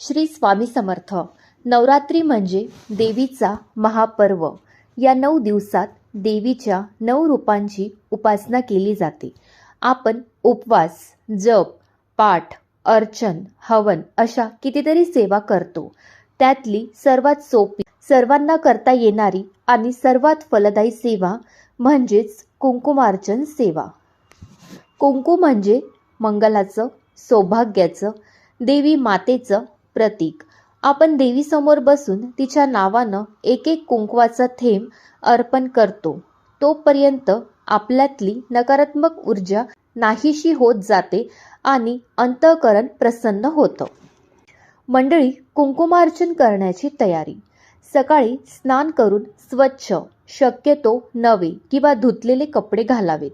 श्री स्वामी समर्थ. नवरात्री म्हणजे देवीचा महापर्व. या नऊ दिवसात देवीच्या नऊ रूपांची उपासना केली जाते. आपण उपवास जप पाठ अर्चन हवन अशा कितीतरी सेवा करतो. त्यातली सर्वात सोपी सर्वांना करता येणारी आणि सर्वात फलदायी सेवा म्हणजेच कुंकुमार्चन सेवा. कुंकू म्हणजे मंगलाचं सौभाग्याचं देवी मातेचं प्रतीक. आपण देवीसमोर बसून तिच्या नावानं एक एक कुंकवाचा थेंब अर्पण करतो. तोपर्यंत आपल्यातली नकारात्मक ऊर्जा नाहीशी होत जाते आणि अंतःकरण प्रसन्न होतं. मंडळी कुंकुमार्चन करण्याची तयारी. सकाळी स्नान करून स्वच्छ शक्यतो नवे किंवा धुतलेले कपडे घालावेत.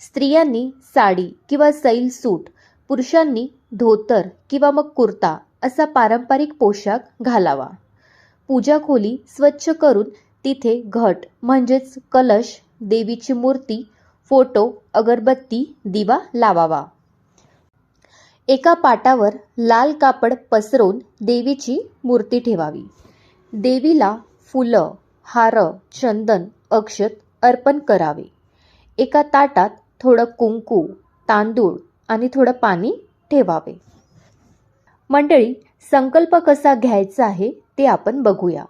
स्त्रियांनी साडी किंवा सैल सूट पुरुषांनी धोतर किंवा मग कुर्ता असा पारंपरिक पोशाख घालावा. पूजा खोली स्वच्छ करून तिथे घट म्हणजेच कलश देवीची मूर्ती फोटो अगरबत्ती दिवा लावावा. एका पाटावर लाल कापड पसरवून देवीची मूर्ती ठेवावी. देवीला फुलं हार चंदन अक्षत अर्पण करावे. एका ताटात थोडं कुंकू तांदूळ आणि थोडं पाणी ठेवावे. मंडळी संकल्प कसा घ्यायचा आहे ते आपण बघूया.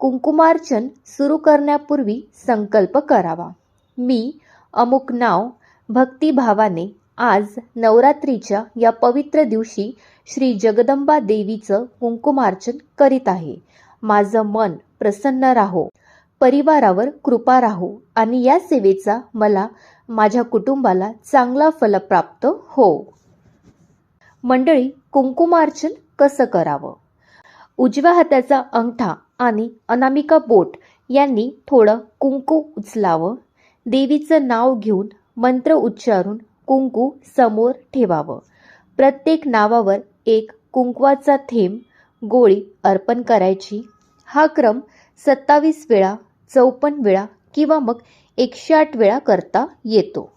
कुंकुमार्चन सुरू करण्यापूर्वी संकल्प करावा. मी अमुक नाव भक्तिभावाने आज नवरात्रीच्या या पवित्र दिवशी श्री जगदंबा देवीचं कुंकुमार्चन करीत आहे. माझं मन प्रसन्न राहो परिवारावर कृपा राहो आणि या सेवेचा मला माझ्या कुटुंबाला चांगला फल प्राप्त हो. मंडळी कुंकुमार्चन कसं करावं? उजव्या हाताचा अंगठा आणि अनामिका बोट यांनी थोडं कुंकू उचलावं. देवीचं नाव घेऊन मंत्र उच्चारून कुंकू समोर ठेवावं. प्रत्येक नावावर एक कुंकवाचा थेंब गोळी अर्पण करायची. हा क्रम सत्तावीस वेळा चौपन्न वेळा किंवा मग एकशे आठ वेळा करता येतो.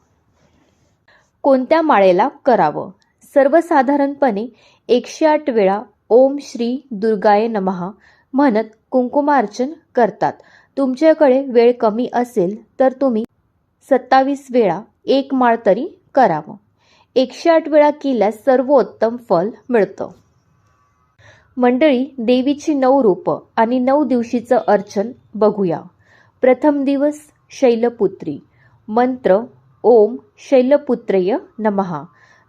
कोणत्या माळेला करावं? सर्वसाधारणपणे एकशे आठ वेळा ओम श्री दुर्गाय नमहा म्हणत कुंकुमार्चन करतात. तुमच्याकडे वेळ कमी असेल तर तुम्ही सत्तावीस वेळा एक माळ तरी करावं. एकशे आठ वेळा केल्यास सर्वोत्तम फल मिळतं. मंडळी देवीची नऊ रूपं आणि नऊ दिवशीचं अर्चन बघूया. प्रथम दिवस शैलपुत्री. मंत्र ओम शैलपुत्रय नमहा.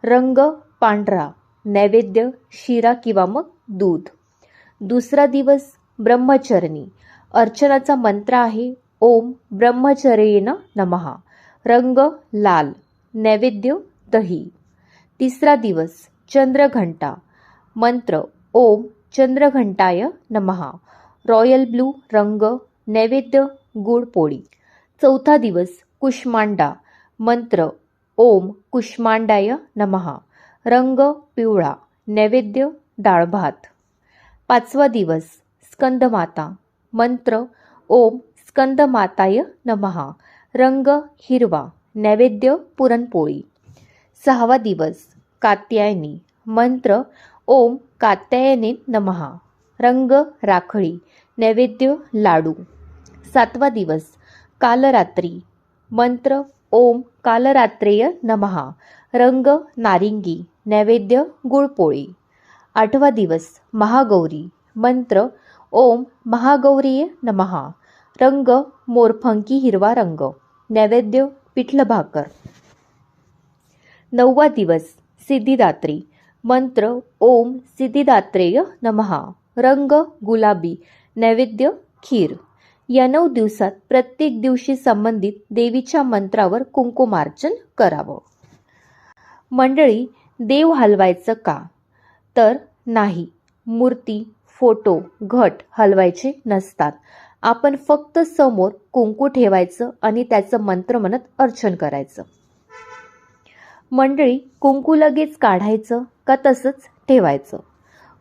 रंग पांढरा नैवेद्य शिरा किंवा मग दूध. दुसरा दिवस ब्रह्मचरणी. अर्चनाचा मंत्र आहे ओम ब्रह्मचर्येन नमहा रंग लाल नैवेद्य दही. तिसरा दिवस चंद्रघंटा. मंत्र ओम चंद्रघंटाय नमहा रॉयल ब्लू रंग नैवेद्य गुड पोळी. चौथा दिवस कुष्मांडा. मंत्र ओम कुष्मांडाय नमहा रंग पिवळा नैवेद्य डाळ भात. पाचवा दिवस स्कंदमाता. मंत्र ओम स्कंदमाताय नमहा रंग हिरवा नैवेद्य पुरणपोळी. सहावा दिवस कात्यायनी. मंत्र ओम कात्यायने नमहा रंग राखळी नैवेद्य लाडू. सातवा दिवस कालरात्री. मंत्र ओम कालरात्रेय नमहा. रंग नारिंगी नैवेद्य गुळपोळी. आठवा दिवस महागौरी. मंत्र ओम महागौरीय नमहा. रंग मोरफंकी हिरवा रंग. नैवेद्य पिठलं भाकर नववा दिवस सिद्धिदात्री. मंत्र ओम सिद्धिदात्रेय नमहा. रंग गुलाबी. नैवेद्य खीर. या नऊ दिवसात प्रत्येक दिवशी संबंधित देवीच्या मंत्रावर कुंकुमार्चन करावं. मंडळी देव हलवायचं का? तर नाही. मूर्ती फोटो घट हलवायचे नसतात. आपण फक्त समोर कुंकू ठेवायचं आणि त्याचं मंत्र म्हणत अर्चन करायचं. मंडळी कुंकू लगेच काढायचं का तसंच ठेवायचं?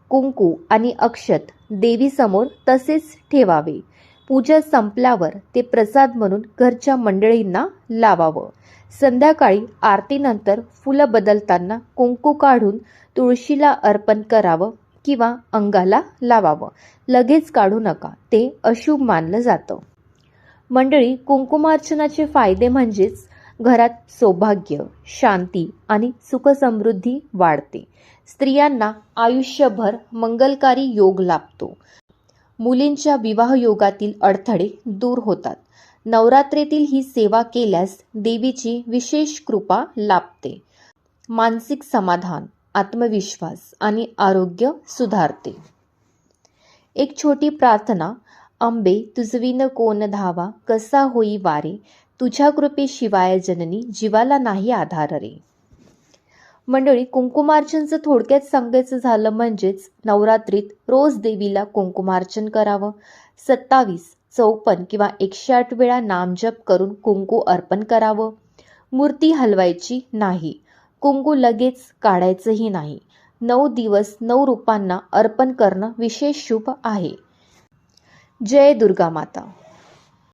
कुंकू आणि अक्षत देवीसमोर तसेच ठेवावे. पूजा संपल्यावर ते प्रसाद म्हणून घरच्या मंडळींना लावावं. संध्याकाळी आरतीनंतर फुलं बदलताना कुंकू काढून तुळशीला अर्पण करावं किंवा अंगाला लावावं. लगेच काढू नका ते अशुभ मानलं जातं. मंडळी कुंकुमार्चनाचे फायदे म्हणजेच घरात सौभाग्य शांती आणि सुखसमृद्धी वाढते. स्त्रियांना आयुष्यभर मंगलकारी योग लाभतो. मुलींच्या विवाहयोगातील अडथळे दूर होतात. नवरात्रीतील ही सेवा केल्यास देवीची विशेष कृपा लाभते. मानसिक समाधान आत्मविश्वास आणि आरोग्य सुधारते. एक छोटी प्रार्थना अंबे तुझविन कोण धावा? कसा होई वारे? तुझ्या कृपेशिवाय जननी जीवाला नाही आधार रे. मंडळी कुंकुमार्चनचं थोडक्यात सांगायचं झालं म्हणजेच नवरात्रीत रोज देवीला कुंकुमार्चन करावं. सत्तावीस चौपन्न किंवा एकशे आठ वेळा नामजप करून कुंकू अर्पण करावं. मूर्ती हलवायची नाही. कुंकू लगेच काढायचंही नाही. नऊ दिवस नऊ रूपांना अर्पण करणं विशेष शुभ आहे. जय दुर्गा माता.